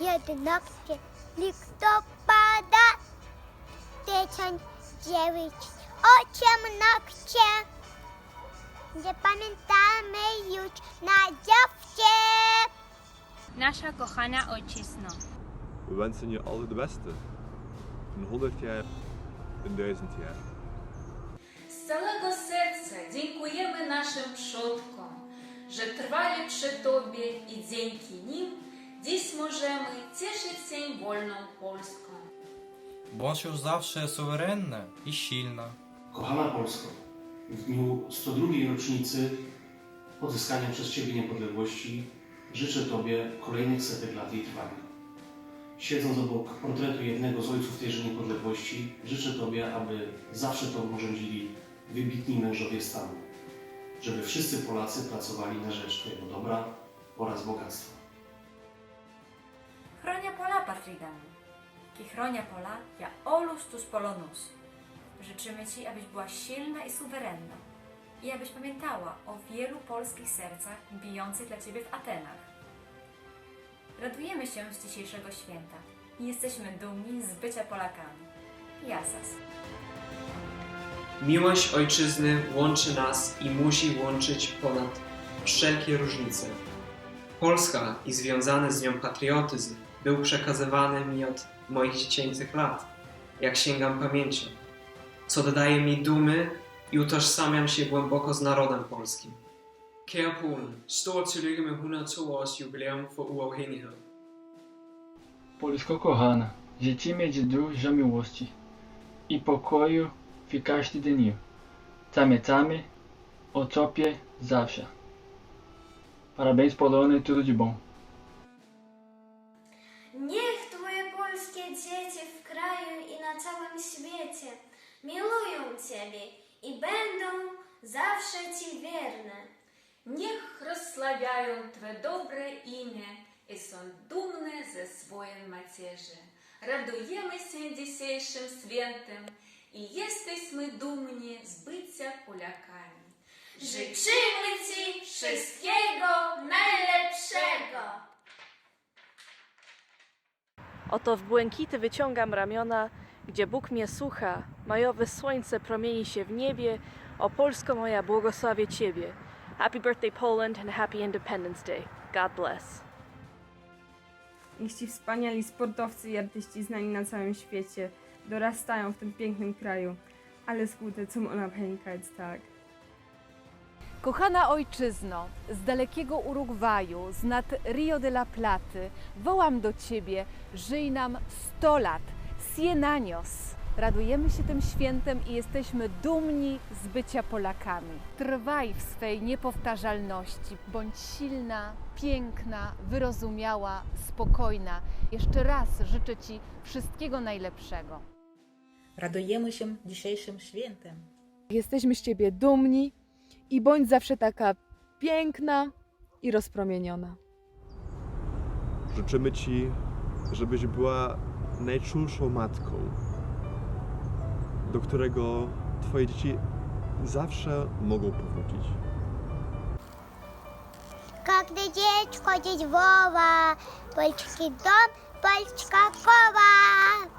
11 листопада, течень дев'ять очем ногче, запам'ятають на дівче. Nasza kochana ojczyzno. We wensen je alle de beste. In 100 jaar, in 1000 jaar. З цілого серця дякуємо нашим шоткам, же триваючи тобі і дякуємо dziś możemy cieszyć się wolną Polską. Bądź już zawsze suwerenna i silna. Kochana Polsko, w dniu 102 rocznicy odzyskania przez Ciebie niepodległości życzę Tobie kolejnych setek lat jej trwania. Siedząc obok portretu jednego z ojców tejże niepodległości, życzę Tobie, aby zawsze Tobą rządzili wybitni mężowie stanu, żeby wszyscy Polacy pracowali na rzecz Twojego dobra oraz bogactwa. Patridam. Ki chronia pola, ja olus tus polonus. Życzymy Ci, abyś była silna i suwerenna i abyś pamiętała o wielu polskich sercach bijących dla Ciebie w Atenach. Radujemy się z dzisiejszego święta i jesteśmy dumni z bycia Polakami. Jasas. Miłość ojczyzny łączy nas i musi łączyć ponad wszelkie różnice. Polska i związany z nią patriotyzm był przekazywany mi od moich dziecięcych lat, jak sięgam pamięcią, co dodaje mi dumy i utożsamiam się głęboko z narodem polskim. Kære Polen, stort tillykke med 102 års jubilæum for uafhængighed. Polsko kochana, życzymy Ci dużo miłości i pokoju w każdy dzień. Pamiętamy o Tobie zawsze. Parabéns Polony, tudo de bom. Dzieci w kraju i na całym świecie milują Ciebie i będą zawsze Ci wierne. Niech rozsławiają Twe dobre imię i są dumne ze swojej macierzy. Radujemy się dzisiejszym świętem i jesteśmy dumni z bycia Polakami. Życzymy Ci wszystkiego Oto w błękity wyciągam ramiona, gdzie Bóg mnie słucha, majowe słońce promieni się w niebie, o Polsko moja błogosławię Ciebie. Happy birthday Poland and happy Independence Day. God bless. Niech ci wspaniali sportowcy i artyści znani na całym świecie dorastają w tym pięknym kraju. Alles Gute zum Unabhängigkeitstag. Kochana ojczyzno, z dalekiego Urugwaju, z nad Rio de la Platy, wołam do Ciebie, żyj nam 100 lat, cien años. Radujemy się tym świętem i jesteśmy dumni z bycia Polakami. Trwaj w swej niepowtarzalności, bądź silna, piękna, wyrozumiała, spokojna. Jeszcze raz życzę Ci wszystkiego najlepszego. Radujemy się dzisiejszym świętem. Jesteśmy z Ciebie dumni i bądź zawsze taka piękna i rozpromieniona. Życzymy Ci, żebyś była najczulszą matką, do którego Twoje dzieci zawsze mogą powrócić. Когда dziecko dziś woła, polski dom, polska koła.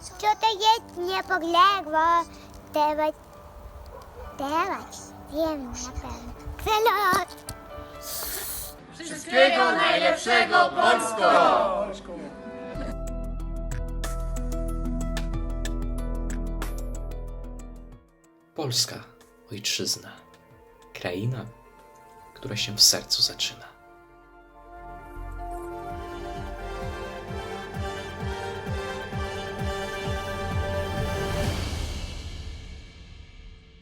Co to jest niepodległo? Teraz, teraz wiem na pewno. Kselot! Wszystkiego najlepszego, Polsko! Polska, ojczyzna, kraina, która się w sercu zaczyna.